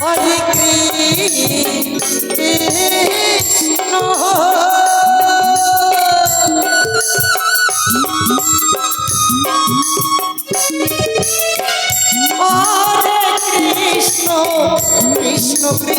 Hare Krishna